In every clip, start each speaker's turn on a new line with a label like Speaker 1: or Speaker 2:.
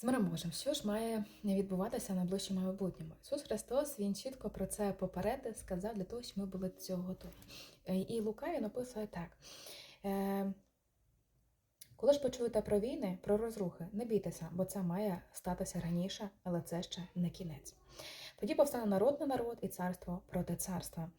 Speaker 1: З миром Божим, що ж має відбуватися найближчому майбутньому? Ісус Христос Він чітко про це попередив, сказав для того, щоб ми були до цього готові. Е, І Лука він описує так. Е, Коли ж почуєте про війни, про розрухи, не бійтеся, бо це має статися раніше, але це ще не кінець. Тоді повстане народ на народ і царство проти царства.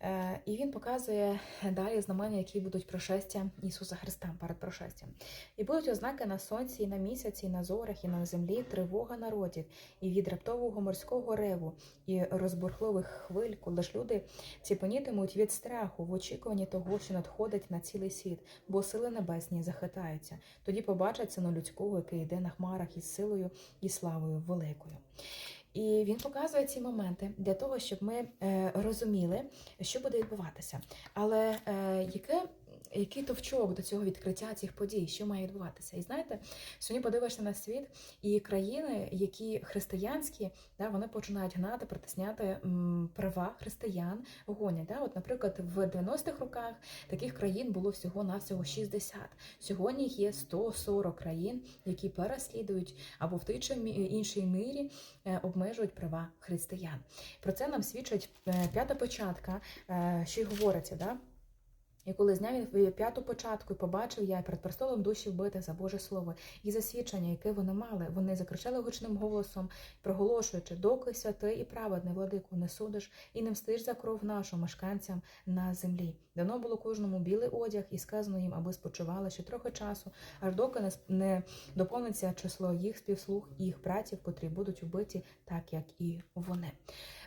Speaker 1: Е, І він показує далі знамення, які будуть прошестя Ісуса Христа перед прошестям. І будуть ознаки на сонці, і на місяці, і на зорах, і на землі, тривога народів, і від раптового морського реву, і розбурхливих хвиль, коли ж люди ціпенітимуть від страху в очікуванні того, що надходить на цілий світ, бо сили небесні захитаються. Тоді побачать сину людського, який йде на хмарах із силою і славою великою. І він показує ці моменти для того, щоб ми е, розуміли, що буде відбуватися. Але е, яке, який товчок до цього відкриття цих подій, що має відбуватися? І знаєте, сьогодні подивишся на світ і країни, які християнські, да, вони починають гнати, притисняти права християн, гонять. Да? От, наприклад, в 90-х роках таких країн було всього навсього 60. Сьогодні їх є 140 країн, які переслідують або в той чи іншій мірі е, обмежують права християн. Про це нам свідчить е, п'ята початка, е, що й говориться. Да? І коли зняв він п'яту початку і побачив я перед престолом душі вбити за Боже Слово і засвідчення, яке вони мали, вони закричали гучним голосом, проголошуючи, доки святий і праведний владику не судиш і не мстиш за кров нашу мешканцям на землі. Дано було кожному білий одяг, і сказано їм, аби спочивали ще трохи часу, аж доки не, доповниться число їх співслуг їх братів, котрі будуть убиті, так як і вони.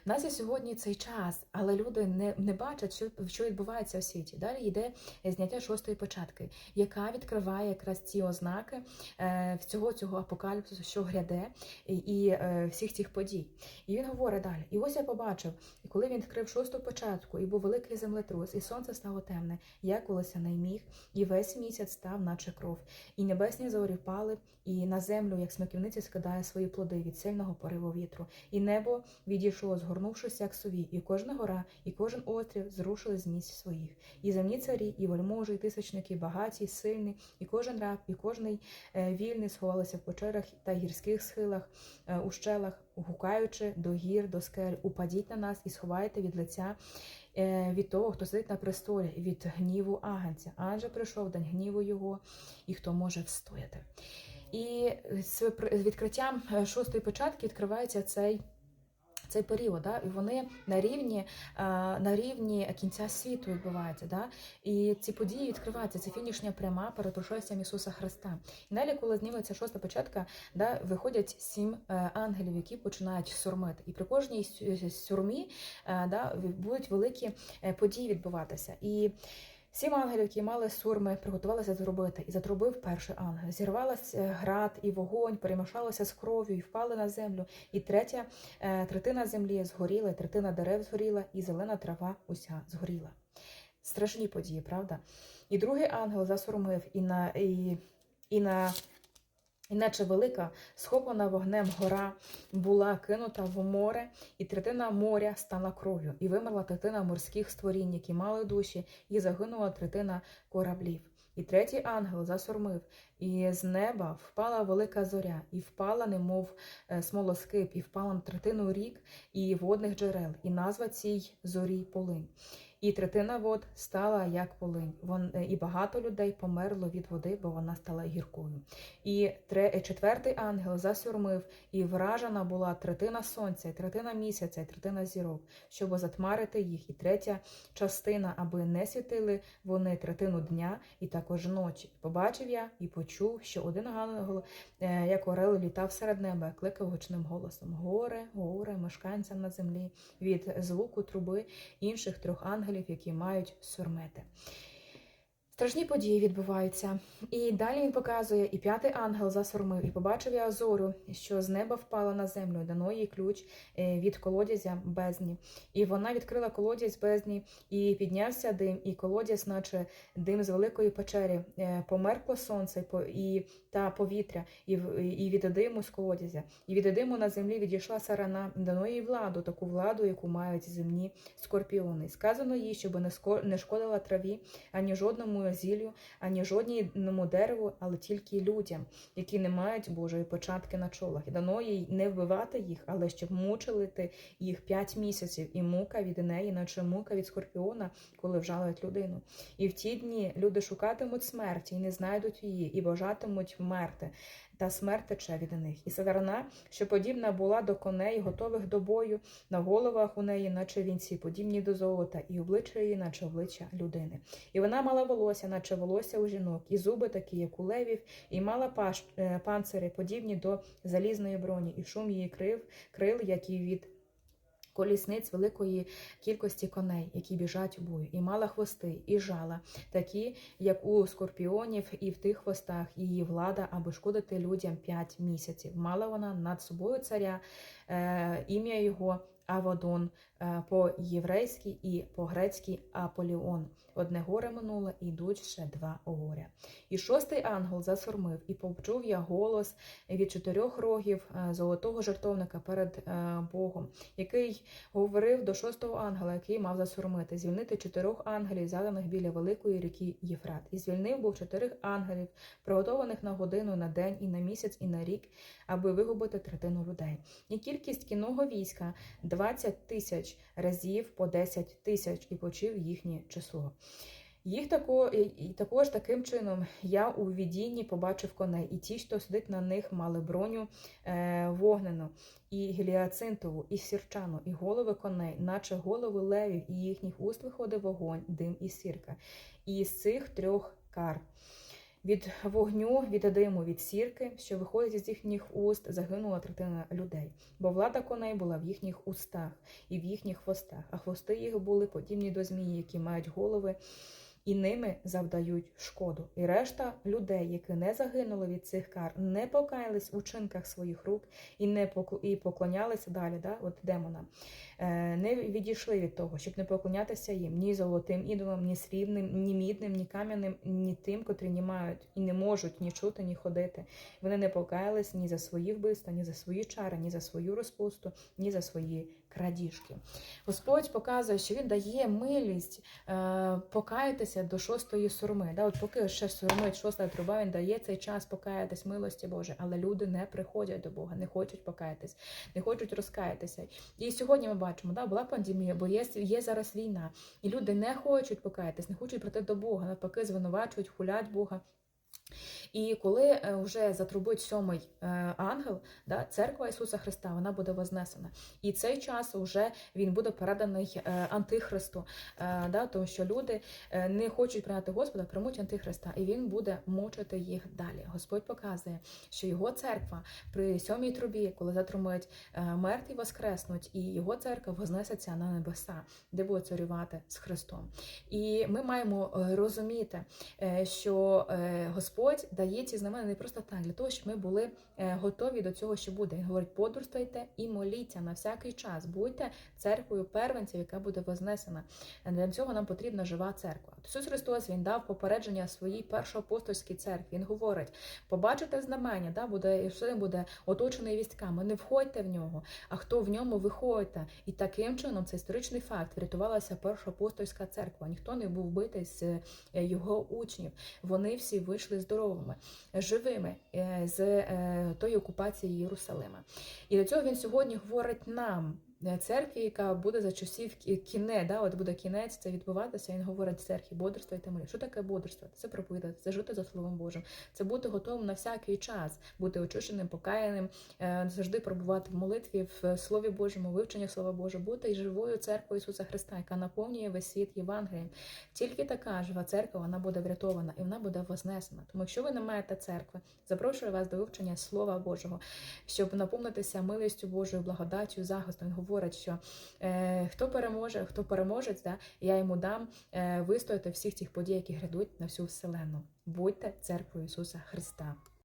Speaker 1: В нас є сьогодні цей час, але люди не, не бачать, що, що відбувається у світі. Далі йде зняття шостої початки, яка відкриває якраз ці ознаки е, всього цього апокаліпсису, що гряде, і, е, всіх цих подій. І він говорить далі: і ось я побачив, коли він відкрив шосту початку, і був великий землетрус, і сонце стало темне, як колося не міг, і весь місяць став, наче кров, і небесні зорі впали, і на землю, як смоківниця, скидає свої плоди від сильного пориву вітру, і небо відійшло, згорнувшись, як сові, і кожна гора, і кожен острів зрушили з місць своїх. І земні царі, і вельможі, і тисячники, багаті, сильні, і кожен раб, і кожний е, вільний сховалися в печерах та гірських схилах, е, у щелах, гукаючи до гір, до скель, упадіть на нас і сховайте від лиця. е, Від того, хто сидить на престолі, від гніву агенця. адже прийшов день гніву його, і хто може встояти. І з відкриттям е, шостої початки відкривається цей. Цей період, да, і вони на рівні, на рівні кінця світу відбуваються. Да? І ці події відкриваються. Це фінішня пряма перед пришестям Ісуса Христа. І далі, коли зніметься шоста початка, да, виходять сім е, ангелів, які починають сурмити. І при кожній сюрмі е, да, будуть великі е, події відбуватися. І Сім ангелів, які мали сурми, приготувалися зробити, і затрубив перший ангел. Зірвалася град і вогонь, перемішалося з кров'ю і впали на землю. І третя е, третина землі згоріла, і третина дерев згоріла, і зелена трава уся згоріла. Страшні події, правда? І другий ангел засурмив, і на і, і на. Іначе велика, схоплена вогнем гора була кинута в море, і третина моря стала кров'ю, і вимерла третина морських створінь, які мали душі, і загинула третина кораблів. І третій ангел засурмив, і з неба впала велика зоря, і впала, немов е, смолоскип, і впала на третину рік і водних джерел, і назва цій зорі полинь. І третина вод стала як полинь. Вон, е, і багато людей померло від води, бо вона стала гіркою. І е, четвертий ангел засюрмив, і вражена була третина сонця, і третина місяця, і третина зірок, щоб затмарити їх. І третя частина, аби не світили вони третину дня і також ночі. Побачив я і почув, що один ангел, е, як орел, літав серед неба, кликав гучним голосом: Горе, горе, мешканцям на землі від звуку труби інших трьох ангелів, які мають сурмити. Страшні події відбуваються. І далі він показує, і п'ятий ангел засурмив, і побачив я зору, що з неба впала на землю, дано їй ключ е, від колодязя бездні. І вона відкрила колодязь бездні, і піднявся дим, і колодязь, наче дим з великої печері. Е, Померкло сонце і та повітря, і, і від диму з колодязя. І від диму на землі відійшла сарана, дано їй владу, таку владу, яку мають земні скорпіони. Сказано їй, щоб не шкодила траві, ані жодному зіллю, ані жодному дереву, але тільки людям, які не мають Божої початки на чолах. І дано їй не вбивати їх, але щоб мучилити їх п'ять місяців, і мука від неї, наче мука від скорпіона, коли вжалують людину. І в ті дні люди шукатимуть смерті і не знайдуть її, і бажатимуть вмерти. Та смерть тече від них. І сатана, що подібна була до коней, готових до бою, на головах у неї, наче вінці, подібні до золота, і обличчя її, наче обличчя людини. І вона мала волосся, наче волосся у жінок, і зуби такі, як у левів, і мала паш, е, подібні до залізної броні, і шум її крив, крил, як і від колісниць великої кількості коней, які біжать у бою, і мала хвости, і жала, такі, як у скорпіонів, і в тих хвостах її влада, аби шкодити людям п'ять місяців. Мала вона над собою царя, е, ім'я його Аводон, е, по-єврейськи і по-грецьки Аполіон. Одне горе минуло, йдуть ще два горя. І шостий ангел засурмив, і почув я голос від чотирьох рогів е, золотого жертовника перед е, Богом, який говорив до шостого ангела, який мав засурмити, звільнити чотирьох ангелів, заданих біля великої ріки Єфрат. І звільнив був чотирих ангелів, приготованих на годину, на день, і на місяць, і на рік, аби вигубити третину людей. І кількість кінного війська 20 тисяч разів по 10 тисяч, і почив їхнє число. Їх тако, і- також таким чином я у відінні побачив коней, і ті, що сидить на них, мали броню е, вогнену, і гіліацинтову, і сірчану, і голови коней, наче голови левів, і їхніх уст виходив вогонь, дим і сірка. І з цих трьох кар. Від вогню, від диму, від сірки, що виходить з їхніх уст, загинула третина людей, бо влада коней була в їхніх устах і в їхніх хвостах, а хвости їх були подібні до змії, які мають голови, і ними завдають шкоду. І решта людей, які не загинули від цих кар, не покаялись у чинках своїх рук і не покл- і поклонялися далі, да, от демонам, е, не відійшли від того, щоб не поклонятися їм ні золотим ідолам, ні срібним, ні мідним, ні кам'яним, ні тим, котрі не мають і не можуть ні чути, ні ходити. Вони не покаялись ні за свої вбивства, ні за свої чари, ні за свою розпусту, ні за свої крадіжки. Господь показує, що він дає милість е, покаятися до шостої сурми. Да? От поки ще сурмить шоста труба, він дає цей час покаятись милості Боже, але люди не приходять до Бога, не хочуть покаятись, не хочуть розкаятися. І сьогодні ми бачимо, да, була пандемія, бо є, є зараз війна, і люди не хочуть покаятись, не хочуть прийти до Бога, навпаки, звинувачують, хулять Бога. І коли е, вже затрубить сьомий е, ангел, да, церква Ісуса Христа, вона буде вознесена. І цей час вже він буде переданий е, Антихристу, да, тому що люди не хочуть прийняти Господа, приймуть Антихриста, і він буде мучити їх далі. Господь показує, що його церква при сьомій трубі, коли затрумить мертві воскреснуть, і його церква вознесеться на небеса, де буде царювати з Христом. І ми маємо розуміти, що е, Господь дає ці знамена не просто так, для того, щоб ми були е, готові до цього, що буде. Він говорить, бодрствуйте і моліться на всякий час. Будьте церквою первенців, яка буде вознесена. Для цього нам потрібна жива церква. Ісус Христос Він дав попередження своїй першоапостольській церкві. Він говорить: побачите знамення, да, буде Єрусалим буде оточений військами. Не входьте в нього, а хто в ньому виходите. І таким чином це історичний факт. Врятувалася першоапостольська церква. Ніхто не був вбитий з е, його учнів. Вони всі вийшли здоровими, живими е, з е, тої окупації Єрусалима. І до цього він сьогодні говорить нам. Е, Церкві, яка буде за часів кіне, да, от буде кінець, це відбуватися. Він говорить церкві, бодрствуйте молі. Що таке бодрствувати? Це проповідати, це жити за Словом Божим, це бути готовим на всякий час, бути очищеним, покаяним, е, завжди пробувати в молитві, в Слові Божому, вивченні Слова Божого, бути і живою церквою Ісуса Христа, яка наповнює весь світ Євангелієм. Тільки така жива церква вона буде врятована і вона буде вознесена. Тому, якщо ви не маєте церкви, запрошую вас до вивчення Слова Божого, щоб наповнитися милістю Божою, благодаттю, захистом. Говорить, що е, хто переможе, хто переможець, да, я йому дам е, вистояти всіх тих подій, які грядуть на всю вселенну. Будьте церквою Ісуса Христа.